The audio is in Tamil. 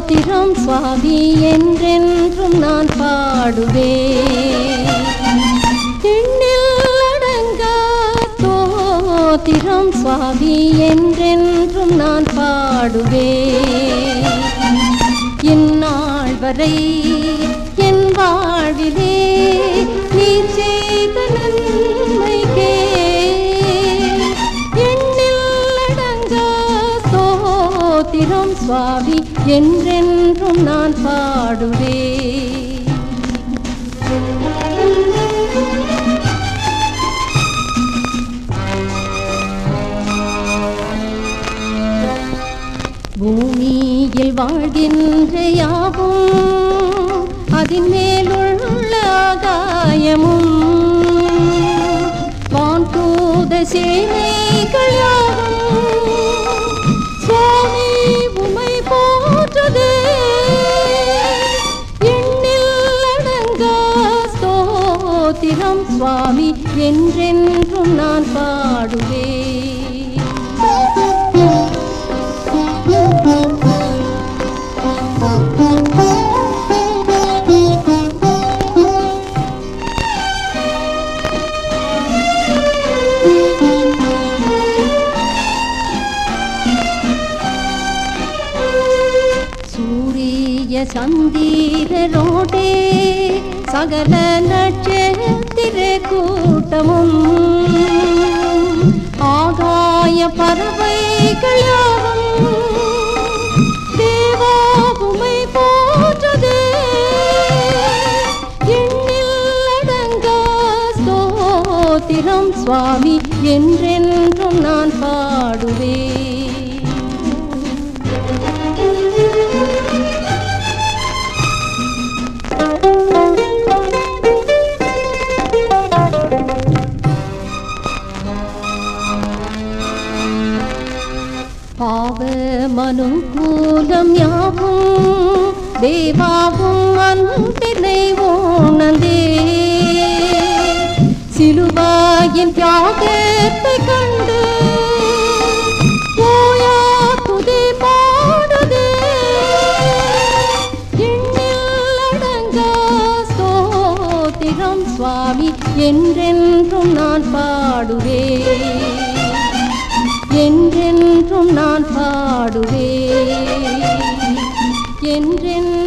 ஸ்தோத்திரம் சுவாமி என்றென்றும் நான் பாடுவேன். எண்ணில் அடங்கா ஸ்தோத்திரம் சுவாமி என்றென்றும் நான் பாடுவேன். இந்நாள் வரை ஆயிரம் சுவாமி என்றென்றும் நான் பாடுவேன். பூமியில் வாழ்கின்ற யாவும் அதன் மேலுள்ள ஆகாயமும் வான்தூத சேனைகள் யாவும் சுவாமி என்றென்றும் நான் பாடுவேன். சூரிய சந்திரரோடே சகல நட்சத்திர குதிரை கூட்டமும் ஆகாய பறவைகளாகும். தேவாபுமை போற்றது. எண்ணில் அடங்கா ஸ்தோத்திரம் சுவாமி என்றென்றும் நான் பாடுவேன். பாவ மனுகூலம் யாவும் தேவாவும் அன்பினை உணர்ந்தே. சிலுவாயின் தியாகத்தை கண்டு சுவாமி என்றென்றும் நான் பாடுவேன். என்றென்றும் நான் பாடுவேன். என்றென்றும்